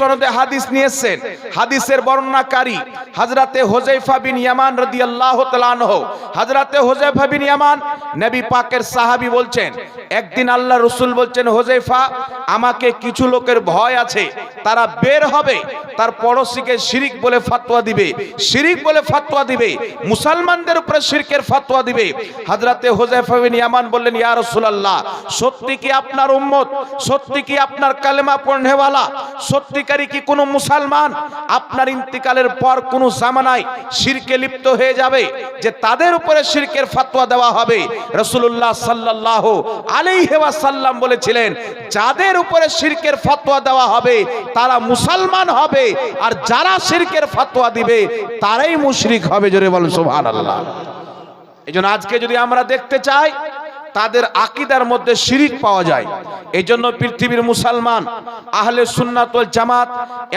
সনদে হাদিস নিয়েছেন। হাদিসের বর্ণনাকারী হাজরাতে হোজাইফা বিন ইয়ামান রাদিয়াল্লাহু তাআলা আনহু। হাজরাতে হোজাইফা বিন ইয়ামান নবী পাকের সাহাবী বলছেন, একদিন আল্লাহ রসুল বলছেন হোজাইফা আমাকে কিছু লোকের ভয় আছে, তারা বের হবে, তার পড়োশিকে শিরিক বলে ফাতোয়া দিবে, শিরিক বলে ফাতোয়া দিবে, মুসলমানদের উপরে শিরকের ফাতোয়া দিবে। হাজরাতে হোজাইফা বিন ইয়ামান বললেন, ইয়া রাসূলুল্লাহ, সত্যি কি আপনার উম্মত? সত্যি কি আপনার কালেমা পড়নেওয়ালা? সত্যিকারী কি কোনো মুসলমান? আপনার ইন্তিকালের পর কোনো জামানায় শিরকে লিপ্ত হয়ে যাবে যে তাদের উপরে শিরকের ফাতোয়া দেওয়া হবে? রাসূলুল্লাহ সাল্লাল্লাহু আলাইহি ওয়াসাল্লাম বলেছিলেন, যাদের উপরে শিরকের ফতোয়া দেওয়া হবে, তারা মুসলমান হবে। আর যারা শিরকের ফতোয়া দিবে, তারাই মুশরিক হবে। জোরে বলেন সুবহানাল্লাহ। এই জন্য আজকে যদি আমরা দেখতে চাই তাদের আকিদার মধ্যে শিরিক পাওয়া যায়। এই জন্য পৃথিবীর মুসলমান, আহলে সুন্নাত জামাত,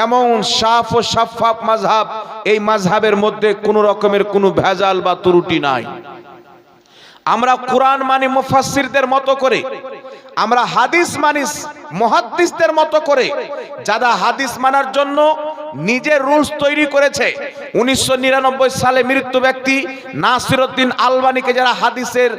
এমন সাফ ও সাফাফ মাঝহাব এই মাঝহাবের মধ্যে কোনো রকমের কোনো ভেজাল বা ত্রুটি নাই। আমরা কোরআন মানে মুফাসসিরদের মতো করে আমরা হাদিস মানিস, মুহাদ্দিসদের মতো করে যারা হাদিস মানার জন্য নিজের রুলস তৈরি করেছে। উনিশশো নিরানব্বই সালে মৃত্যু ব্যক্তি নাসিরুদ্দিন আলবানিকে যারা হাদিসের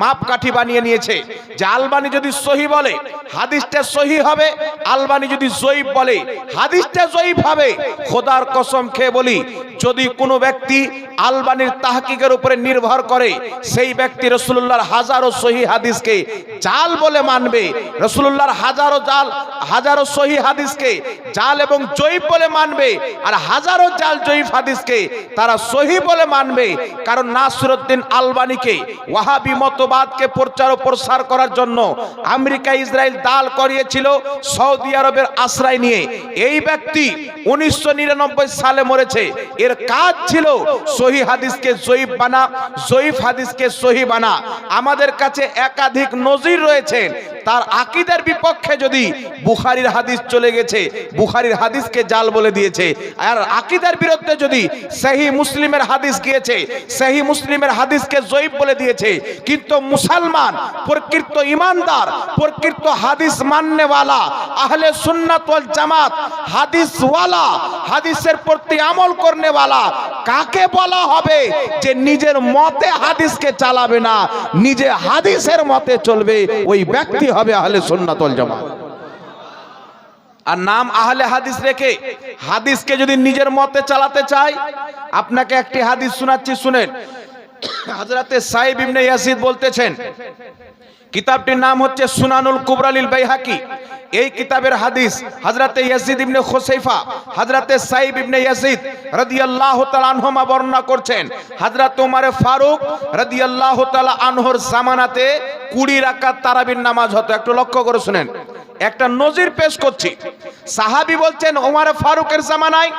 মাপকাঠি বানিয়ে নিয়েছে, যে আলবানি যদি সহি বলে, হাদিসটা সহি হবে, আলবানি যদি জয়ীব বলে, হাদিসটা জয়ীব হবে। খোদার কসম খেয়ে বলি, যদি কোনো ব্যক্তি আলবানির তাহকিকের উপরে নির্ভর করে, সেই ব্যক্তি রসুল্লাহর হাজারো সহি হাদিসকে চাল বলে মানবে। রসুল্লাহর হাজারো জাল, হাজারো সহি হাদিসকে জাল এবং জয়ীব বলে মানবে আর হাজারো জাল জয়ীব হাদিসকে তারা সহি বলে মানবে। কারণ নাসরুদ্দিন আলবানিকে, ওয়াহাবি মতবাদকে প্রচার ও প্রসার করার জন্য আমেরিকা, ইসরায়েল দাল করিয়েছিল সৌদি আরবের আশ্রয় নিয়ে। এই ব্যক্তি উনিশশো নিরানব্বই সালে মরেছে। এর কাজ ছিল সহি হাদিসকে জয়ীব বানা, জয়ীফ হাদিসকে সহি বানা। আমাদের কাছে একাধিক নজির রয়েছেন তার আকিদের বিপক্ষে যদি বুখারির হাদিস চলে গেছে, বুখারির হাদিসকে জাল বলে দিয়েছে, আর আকিদের বিরুদ্ধে যদি সেহি মুসলিমের হাদিস গিয়েছে, সেহি মুসলিমের হাদিসকে জয়ীব বলে দিয়েছে, কিন্তু মুসলমান প্রকৃত ইমানদার, প্রকৃত হাদিস মাননেওয়ালা, আহলে সুন্নাত ওয়াল জামাত, হাদিসওয়ালা, হাদিসের প্রতি আমল করনেওয়ালা, কাকে বলা হবে যে নিজের মতে হাদিসকে চালাবে না, নিজে হাদিসের মতে চলবে, ওই ব্যক্তি হবে আহলে সুন্নাত ওয়াল জামাত। আর নাম আহলে হাদিস রেখে হাদিসকে যদি নিজের মতে চালাতে চায় আপনাকে একটি হাদিস শোনাচ্ছি, শুনেন। হাজরাতে সাহেব ইবনে ইয়াসিদ বলতেছেন, কিতাবটির নাম হচ্ছে সুনানুল কুবরালিল বাইহাকি। এই কিতাবের হাদিস হযরতে ইয়াজিদ ইবনে খুসাইফা, হযরতে সাইব ইবনে ইয়াজিদ বর্ণনা করছেন ফারুক আনহর জামানাতে 20 রাকাত নামাজ হতো। একটু লক্ষ্য করে শুনেন। একটা নজির পেশ করছি। সাহাবি বলছেন ওমর ফারুকের জামানায়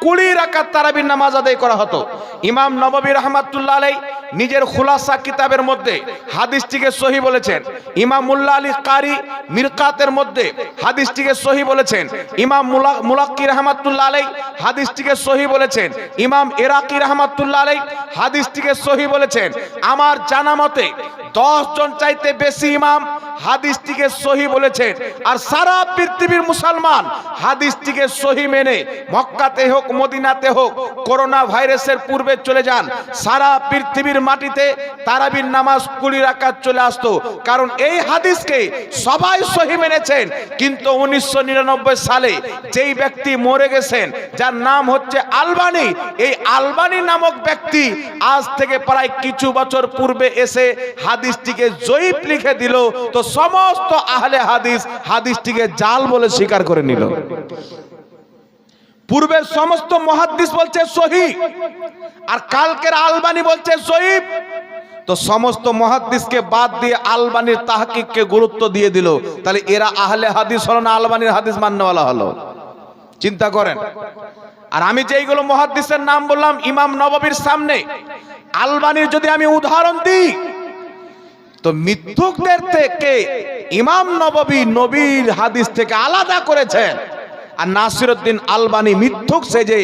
কুড়ি রাকাত তারাবির নামাজ আদায় করা হতো। ইমাম নববী রহমাতুল্লাহ আলাই নিজের খুলাসা কিতাবের মধ্যে হাদিসটিকে সহি বলেছেন। ইমাম মুল্লা আলী কারি মিরকাতের মধ্যে হাদিসটিকে সহি বলেছেন। ইমাম মুলা- মুলাক্কি রহমাতুল্লাহ আলাই হাদিসটিকে সহি বলেছেন। ইমাম এরাকি রহমাতুল্লাহ আলাই হাদিসটিকে সহি বলেছেন। আমার জানা মতে দশ জন চাইতে বেশি ইমাম হাদিসটিকে সহি বলেছেন। আর সারা পৃথিবীর মুসলমান হাদিসটিকে সহি মেনে, মক্কাতে হোক, মদিনাতে হোক করোনা ভাইরাসের পূর্বে চলে যান। সারা পৃথিবীর মাটিতে তারাবির নামাজ কুড়ি রাকাত চলে আসতো। কারণ এই হাদিসকে সবাই সহি মেনেছেন। কিন্তু উনিশশো নিরানব্বই সালে যেই ব্যক্তি মরে গেছেন, যার নাম হচ্ছে আলবানি, এই আলবানি নামক ব্যক্তি আজ থেকে প্রায় কিছু বছর পূর্বে এসে হাদিসটিকে জয়ীব লিখে দিল। তো সমস্ত আহলে হাদিস হাদিসটিকে জাল বলে স্বীকার করে নিল। পূর্বের সমস্ত মহাদ্দিস বলছে সহি, আর কালকের আলবানি বলছে জয়ীব তো সমস্ত মহাদ্দিসকে বাদ দিয়ে আলবানির তাহকিককে গুরুত্ব দিয়ে দিল। তাহলে এরা আহলে হাদিস হলো না আলবানির হাদিস মান্যওয়ালা হলো? চিন্তা করেন। আর আমি যেইগুলো মহাদ্দিসের নাম বললাম, ইমাম নববীর সামনে। আলবানির যদি আমি উদাহরণ দিই তো মিথ্যুকদের থেকে ইমাম নববী নবীর হাদিস থেকে আলাদা করেছেন। আর নাসিরুদ্দিন আলবানি মিথ্যুক সেজে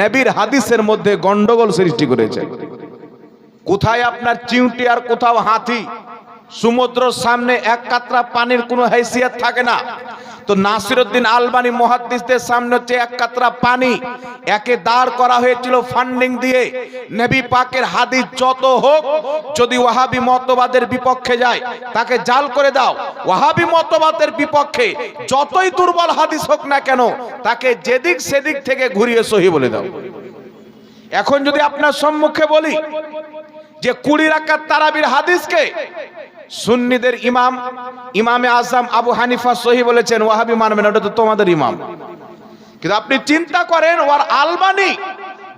নবীর হাদিসের মধ্যে গন্ডগোল সৃষ্টি করেছে। কোথায় আপনার চিউটি আর কোথাও হাতি? সমুদ্রের সামনে এক কাতরা পানির কোনো হাইসিয়াত থাকে না। তো নাসিরউদ্দিন আলবানি মুহাদ্দিসদের সামনে হচ্ছে এক কাতরা পানি। একে দাঁড় করা হয়েছিল ফান্ডিং দিয়ে। নবী পাকের হাদিস যত হোক, যদি ওয়াহাবি মতবাদের বিপক্ষে যায়, তাকে জাল করে দাও। ওয়াহাবি মতবাদের বিপক্ষে যতই দুর্বল হাদিস হোক না কেন, তাকে যেদিক সেদিক থেকে ঘুরিয়ে সহি বলে দাও। এখন যদি আপনার সম্মুখে বলি যে কুড়ি রাকাত তারাবির হাদিসকে সুন্নিদের ইমাম, ইমামে আজম আবু হানিফা সহি বলেছেন, ওয়াহাবি মানবেন, ওটা তো তোমাদের ইমাম। কিন্তু আপনি চিন্তা করেন ওর আলবানি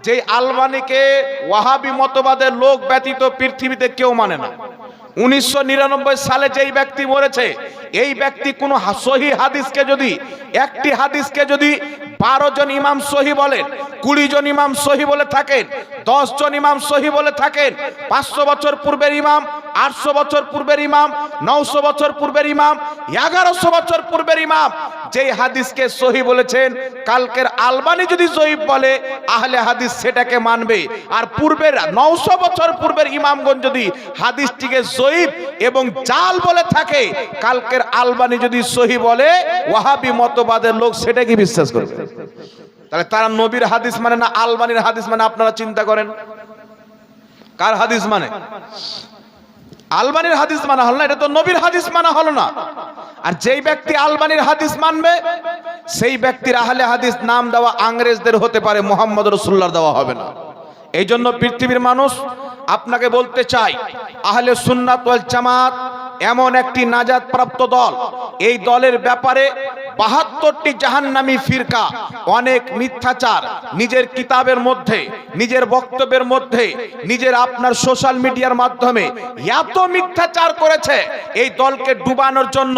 যে আলবানিকে ওয়াহাবি মতবাদের লোক ব্যতীত পৃথিবীতে কেউ মানে না। উনিশশো নিরানব্বই সালে যেই ব্যক্তি মরেছে, এই ব্যক্তি কোনো সহি হাদিসকে যদি, একটি হাদিসকে যদি বারো জন ইমাম সহি বলেন, কুড়ি জন ইমাম সহি বলে থাকেন, দশ জন ইমাম সহি বলে থাকেন, পাঁচশো বছর পূর্বের ইমাম, আটশো বছর পূর্বের ইমাম নশো বছর পূর্বের ইমাম, এগারোশো বছর পূর্বের ইমাম। যেই হাদিসকে সহি বলেছেন, কালকের আলবানি যদি জয়ীব বলে, আহলে হাদিস সেটাকে মানবে। আর পূর্বের নশো বছর পূর্বের ইমামগঞ্জ যদি হাদিসটিকে জয়ীব এবং জাল বলে থাকে, কালকের আলবানি যদি সহি বলে, ওয়াহাবি মতবাদের লোক সেটাকে বিশ্বাস করবে। তাহলে তারা নবীর হাদিস মানে না আলবানির হাদিস মানে আপনারা চিন্তা করেন। কার হাদিস মানে? আলবানির হাদিস মানা হল না, এটা তো নবীর হাদিস মানা হলো না। আর যেই ব্যক্তি আলবানির হাদিস মানবে, সেই ব্যক্তির আহলে হাদিস নাম দেওয়া আংরেজদের হতে পারে, মোহাম্মদ রসুল্লার দেওয়া হবে না। এই জন্য পৃথিবীর মানুষ আপনাকে বলতে চাই, আহলে সুন্নাত জামাত এমন একটি নাজাত প্রাপ্ত দল। এই দলের ব্যাপারে বাহাত্তরটি জাহান্নামী ফিরকা, অনেক মিথ্যাচার নিজের কিতাবের মধ্যে, নিজের বক্তব্যের মধ্যে, নিজের আপনার সোশ্যাল মিডিয়ার মাধ্যমে এত মিথ্যাচার করেছে। এই দলকে ডুবানোর জন্য,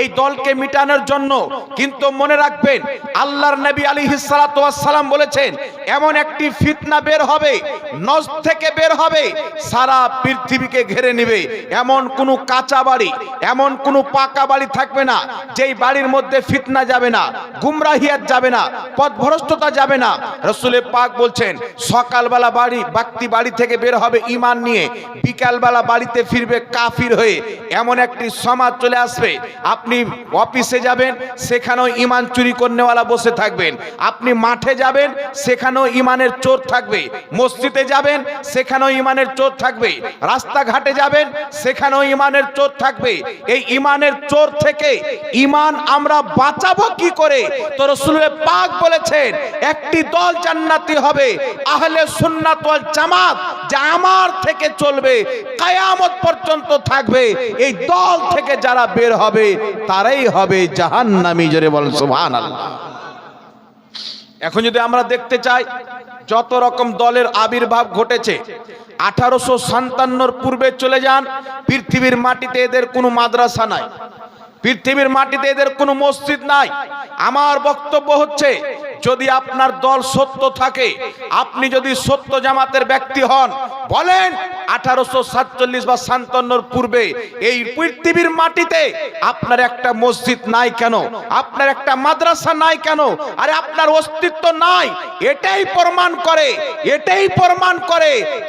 এই দলকে মিটানোর জন্য কিন্তু মনে রাখবেন, আল্লাহর নবী আলী সালাম বলেছেন, এমন একটি ফিতনা বের হবে, নজ থেকে বের হবে, সারা পৃথিবীকে ঘিরে নেবে। এমন কোনো কাঁচা বাড়ি, এমন কোনো পাকা বাড়ি থাকবে না, যেই বাড়ির মধ্যে ফিতনা যাবে না, গুমরাহিয়াত যাবে না, পথভ্রষ্টতা যাবে না। রসুলে পাক বলছেন, সকালবেলা বাড়ি ব্যক্তি বাড়ি থেকে বের হবে ইমান নিয়ে, বিকালবেলা বাড়িতে ফিরবে কাফির হয়ে। এমন একটি সমাজ চলে আসবে, আপনি অফিসে যাবেন, সেখানেও ইমান চুরি করনেওয়ালা বসে থাকবেন। আপনি মাঠে যাবেন, সেখানেও ইমানের চোর থাকবে। মসজিদে যাবেন, সেখানেও ইমানের চোর থাকবে। রাস্তাঘাটে যাবেন, সেখানেও ইমানের চোর থাকবে। এই ইমানের চোর থেকে ইমান আমরা বাঁচাবো কি করে? তো রসুলের পাক বলেছেন, একটি দল জান্নাতি হবে, আহলে সুন্নাত জামাত যা আমার থেকে চলবে, কায়ামত পর্যন্ত থাকবে, এই দল থেকে যারা বের হবে, তারাই হবে জাহান্নামী। জোরে বলেন, সুবহানাল্লাহ। এখন যদি আমরা দেখতে চাই, যত রকম দলের আবির্ভাব ঘটেছে, আঠারোশো সাতান্নর পূর্বে চলে যান, পৃথিবীর মাটিতে এদের কোনো মাদ্রাসা নাই। পৃথিবীর মাটিতে এদের কোনো মসজিদ নাই। আমার বক্তব্য হচ্ছে, যদি আপনার দল সত্য থাকে, আপনি যদি সত্য জামাতের ব্যক্তি হন, বলেন আঠারোশো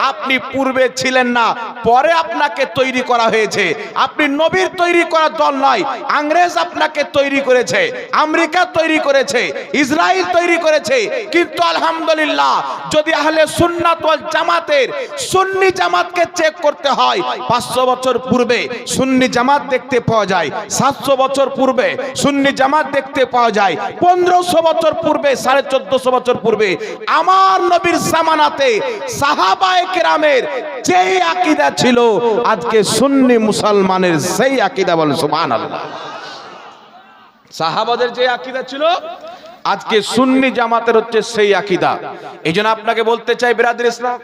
আপনি পূর্বে ছিলেন না, পরে আপনাকে তৈরি করা হয়েছে। আপনি নবীর তৈরি করা দল নয় আংরেজ আপনাকে তৈরি করেছে, আমেরিকা তৈরি করেছে, ইসরায়েল তৈরি করেছে। কিন্তু আলহামদুলিল্লাহ, যদি আহলে সুন্নাত জামাতের সুন্নি জামাতকে চেক করতে হয়। পাঁচশো বছর পূর্বে সুন্নি জামাত দেখতে পাওয়া যায়। সাতশো বছর পূর্বে সুন্নি জামাত দেখতে পাওয়া যায়। পনেরোশো বছর পূর্বে, সাড়ে চোদ্দশো বছর পূর্বে আমার নবীর সামানাতে সাহাবায়ে কেরামের যেই আকিদা ছিল, আজকে সুন্নি মুসলমানের সেই আকিদা বলে সুবহানাল্লাহ। সাহাবাদের যে আকিদা ছিল আজকে সুন্নি জামাতের হচ্ছে সেই আকিদা। এই জন্য আপনাকে বলতে চাই বিরাদের ইসলাম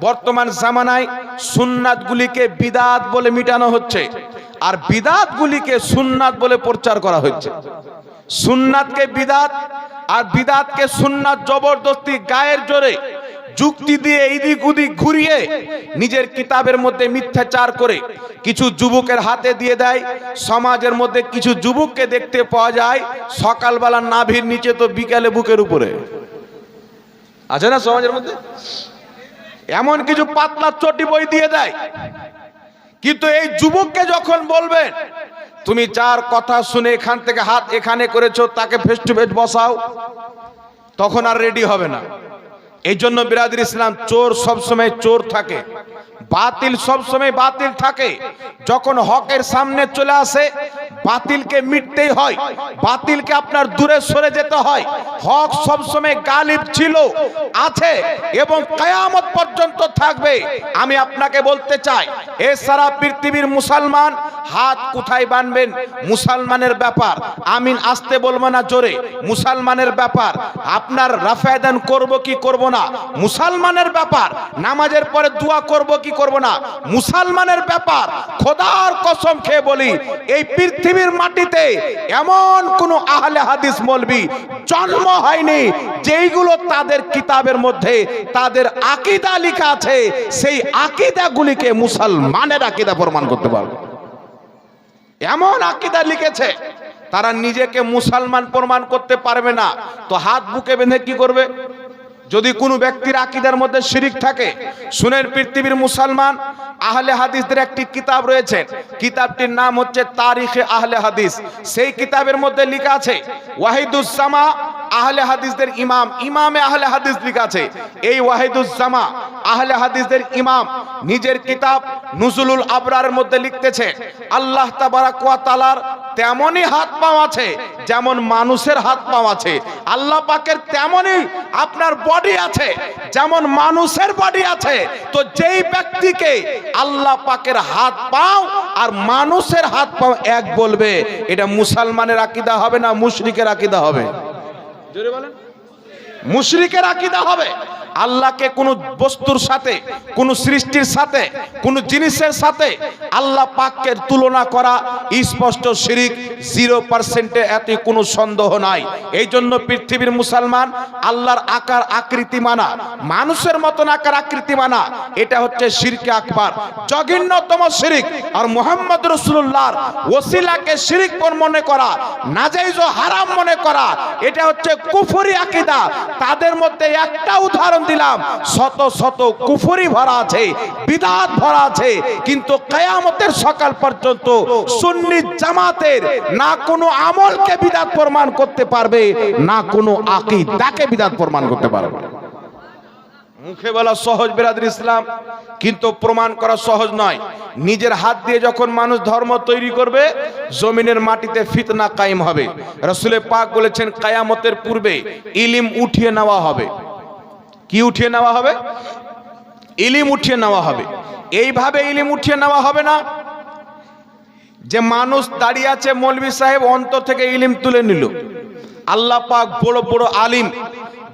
বর্তমান জামানায় সুন্নাত গুলিকে বিদাত বলে মিটানো হচ্ছে আর বিদাত গুলিকে সুন্নাত বলে প্রচার করা হচ্ছে সুন্নাতকে বিদাত আর বিদাতকে সুন্নাত জবরদস্তি গায়ের জোরে যুক্তি দিয়ে এইদিক উদিক ঘুরিয়ে নিজের কিতাবের মধ্যে মিথ্যাচার করে কিছু যুবকের হাতে দিয়ে দেয়। সমাজের মধ্যে কিছু যুবককে দেখতে পাওয়া যায়, সকালবেলা নাভির নিচে তো বিকালে বুকের উপরে। আছে না সমাজের মধ্যে? এমন কিছু পাতলা চটি বই দিয়ে দেয়। কিন্তু এই যুবককে যখন বলবেন তুমি যার কথা শুনে এখান থেকে হাত এখানে করেছ, তাকে ফেস টু ফেস বসাও, তখন আর রেডি হবে না। এই জন্য বিরাদির ইসলাম চোর সবসময় চোর থাকে। বাতিল সবসময় বাতিল থাকে। যখন হকের সামনে চলে আসে বাতিলকে মিটতেই হয়। বাতিলকে আপনার দূরে সরে যেতে হয়। হক সবসময় গালিব ছিল, আছে এবং কায়ামত পর্যন্ত থাকবে। আমি আপনাকে বলতে চাই, এ সারা পৃথিবীর মুসলমান হাত কোথায় বানবেন? মুসলমানের ব্যাপার। আমিন আসতে বলব না জোরে। মুসলমানের ব্যাপার। আপনার রাফায়দান করব কি করব না? মুসলমানের ব্যাপার। নামাজের পরে দোয়া করব কি করব না? মুসলমানের ব্যাপার। খোদার কসম খেয়ে বলি, এই পৃথিবীর মাটিতে এমন কোন আহলে হাদিস মলবি জন্ম হয়নি, যেইগুলো তাদের কিতাবের মধ্যে তাদের আকিদা লেখা আছে, সেই আকিদাগুলিকে মুসলমানের আকিদা প্রমাণ করতে পারবে। এমন আকিদা লিখেছে, তারা নিজেকে মুসলমান প্রমাণ করতে পারবে না। তো হাত বুকে বেঁধে কি করবে? যদি কোনো ব্যক্তির আকিদার মধ্যে শিরিক থাকে, শুনেন পৃথিবীর মুসলমান, আহলে হাদিসদের একটি কিতাব রয়েছে, কিতাবটির নাম হচ্ছে তারিখে আহলে হাদিস। সেই কিতাবের মধ্যে লেখা আছে ওয়াহিদুজ্জামা আহলে হাদিসদের ইমাম, ইমামে আহলে হাদিস লেখা আছে। এই ওয়াহিদুজ্জামা আহলে হাদিসদের ইমাম নিজের কিতাব নুজুলুল আবরারের মধ্যে লিখতেছে, আল্লাহ তাবারাক ওয়া তাআলার তেমনই হাত পাও আছে যেমন মানুষের হাত পাও আছে। আল্লাহ পাকের তেমনই আপনার বডি আছে যেমন মানুষের বডি আছে। তো যেই ব্যক্তিকে আল্লাহ পাকের হাত পাও আর মানুষের হাত পাও এক বলবে, এটা মুসলমানের আকিদা হবে না মুশরিকের আকিদা হবে? জোরে বলেন। মুশরিকের আকিদা হবে। আল্লাহকে কোনো বস্তুর সাথে, কোনো সৃষ্টির সাথে, কোনো জিনিসের সাথে আল্লাহ পাককে তুলনা করা স্পষ্ট শিরিক, জিরো পার্সেন্টে এতে কোনো সন্দেহ নাই। এই জন্য পৃথিবীর মুসলমান আল্লাহর আকার আকৃতি মানা, মানুষের মতন আকার আকৃতি মানা, এটা হচ্ছে শিরকে আকবার। জঘন্যতম শিরিক, আর মোহাম্মদ রসুল্লাহর ওসিলাকে শিরিক মনে করা, নাজাইজ হারাম মনে করা, এটা হচ্ছে কুফরি আকিদা। তাদের মধ্যে একটা উদাহরণ দিলাম। শত শত কুফরি ভরা আছে, বিদাত ভরা আছে, কিন্তু কেয়ামতের সকাল পর্যন্ত সুন্নি জামাতের না কোনো আমলকে বিদাত প্রমাণ করতে পারবে, না কোনো আকিদাকে বিদাত প্রমাণ করতে পারবে। মুখে বলা সহজ বেরাদের ইসলাম, কিন্তু প্রমাণ করা সহজ নয়। নিজের হাত দিয়ে যখন মানুষ ধর্ম তৈরি করবে, জমিনের মাটিতে ফিতনা কায়েম হবে। রসুলে পাক বলেছেন, কায়ামতের পূর্বে ইলিম উঠিয়ে নেওয়া হবে। কি উঠিয়ে নেওয়া হবে? ইলিম উঠিয়ে নেওয়া হবে। এইভাবে ইলিম উঠিয়ে নেওয়া হবে না যে মানুষ দাঁড়িয়ে আছে মৌলবী সাহেব অন্তর থেকে ইলিম তুলে নিল। আল্লাহ পাক বড় বড় আলিম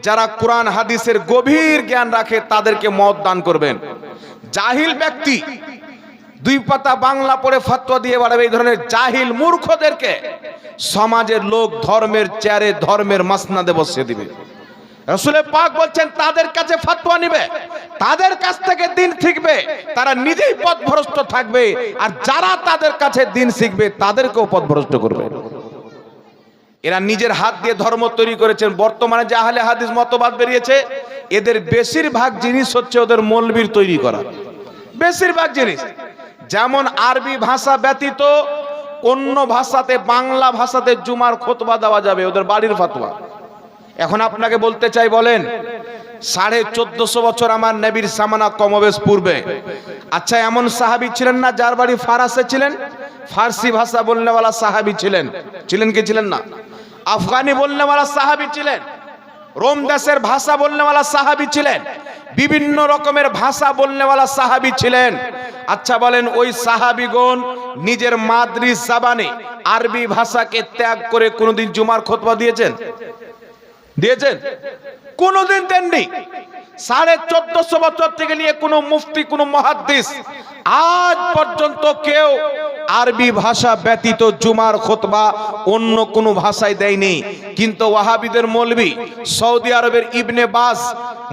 যারা কোরআন, হাদিসের গভীর জ্ঞান রাখে তাদেরকে মত দান করবেন। জাহিল ব্যক্তি দুই পাতা বাংলা পড়ে ফতোয়া দিয়ে বাড়াবে এই ধরনের জাহিল মূর্খদেরকে সমাজের লোক ধর্মের চেয়ারে ধর্মের মাসনাদে বসিয়ে দিবে। রসুলে পাক বলছেন, তাদের কাছে ফতোয়া নিবে। তাদের কাছ থেকে দিন শিখবে তারা নিজেই পথভ্রষ্ট থাকবে। আর যারা তাদের কাছে দিন শিখবে, তাদেরকেও পথভ্রষ্ট করবে। এরা নিজের হাত দিয়ে ধর্ম তৈরি করেছেন। বর্তমানে যে আহলে হাদিস মতবাদ বেরিয়েছে, এদের বেশিরভাগ জিনিস হচ্ছে ওদের মৌলবীর তৈরি করা। বেশিরভাগ জিনিস। যেমন আরবি ভাষা ব্যতীত অন্য ভাষাতে বাংলা ভাষাতে জুমার খোতবা দেওয়া যাবে, ওদের বাড়ির ফতোয়া। এখন আপনাকে বলতে চাই, বলেন, সাড়ে চোদ্দশো বছর আমার নবীর সামানা কমবেশ পূর্বে। আচ্ছা এমন সাহাবি ছিলেন না যার বাড়ি ফারাসে ছিলেন? ফার্সি ভাষা বলনেওয়ালা সাহাবি ছিলেন। ছিলেন কি ছিলেন না? আফগানি বলনেওয়ালা সাহাবি ছিলেন। রোম দেশের ভাষা বলনেওয়ালা সাহাবি ছিলেন। বিভিন্ন রকমের ভাষা বলনেওয়ালা সাহাবি ছিলেন। আচ্ছা বলেন, ওই সাহাবিগণ নিজের মাদ্রি জাবানে আরবি ভাষাকে ত্যাগ করে কোনোদিন জুমার খোতবা দিয়েছেন? দিয়েছেন? কোনদিন দেননি। সাড়ে চোদ্দশো বছর থেকে নিয়ে কোনো মুফতি, কোনো মহাদ্দিস আজ পর্যন্ত কেউ আরবি ভাষা ব্যতীত জুমার খোতবা অন্য কোনো ভাষায় দেয়নি। কিন্তু ওয়াহাবিদের মৌলবি সৌদি আরবের ইবনে বাস,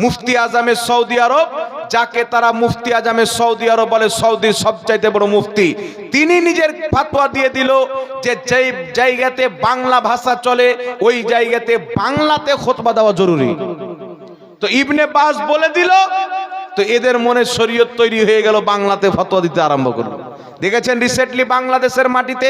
মুফতি আজমের সৌদি আরব যাকে তারা মুফতি আজামে সৌদি আরব বলে, সৌদির সবচাইতে বড় মুফতি, তিনি নিজের ফাতোয়া দিয়ে দিল যে যেই জায়গাতে বাংলা ভাষা চলে, ওই জায়গাতে বাংলাতে খোতবা দেওয়া জরুরি। তো ইবনে বাস বলে দিল, তো এদের মনে শরীয়ত তৈরি হয়ে গেল, বাংলাতে ফতোয়া দিতে আরম্ভ করল। দেখেছেন রিসেন্টলি বাংলাদেশের মাটিতে?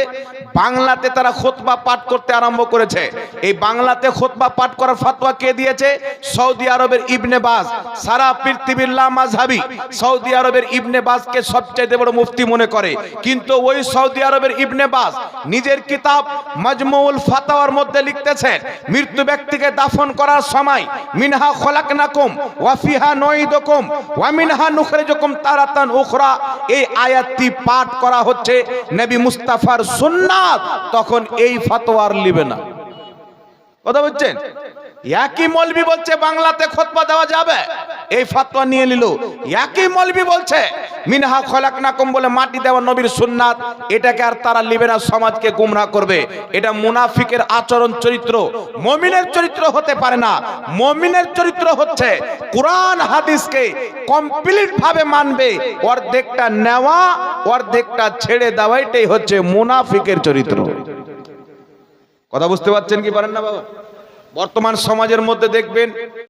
বাংলাতে তারা খোতবা পাঠ করতে আরম্ভ করেছে। এই বাংলাতে খোতবা পাঠ করার ফাতোয়া কে দিয়েছে? সৌদি আরবের ইবনে বাজ। সারা পৃথিবীর লামাজহাবি সৌদি আরবের ইবনে বাজকে সবচেয়ে বড় মুফতি মনে করে। কিন্তু ওই সৌদি আরবের ইবনে বাজ নিজের কিতাব মাজমুল ফাতাওয়ার মধ্যে লিখতেছেন, মৃত্যু ব্যক্তিকে দাফন করার সময়, মিনহা খলাকনাকুম ওয়া ফিহা নুইদুকুম ওয়া মিনহা নুখরিজুকুম তারাতান উখরা। এই আয়াতটি পাঠ করা হচ্ছে নবী মুস্তাফার সুন্নাত, তখন এই ফতোয়ার লিবে না। কথা বলছেন? একই মলবি বলছে, বাংলাতে খতবা দেওয়া যাবে। এই ফাতোয়া নিয়ে নিল। একই মলবি বলছে, মিনহা খলাকনাকুম বলে মাটি দেওয়া নবীর সুন্নাত, এটাকে আর তারা লিবে না, সমাজকে গুমরা করবে। এটা মুনাফিকের আচরণ চরিত্র। মমিনের চরিত্র হতে পারে না। মমিনের চরিত্র হচ্ছে, কোরআন, হাদিসকে কমপ্লিট ভাবে মানবে। অর্ধেকটা নেওয়া, অর্ধেকটা ছেড়ে দেওয়া, এটাই হচ্ছে মুনাফিকের চরিত্র। কথা বুঝতে পারছেন কি পারেন না বাবা? বর্তমান সমাজের মধ্যে দেখবেন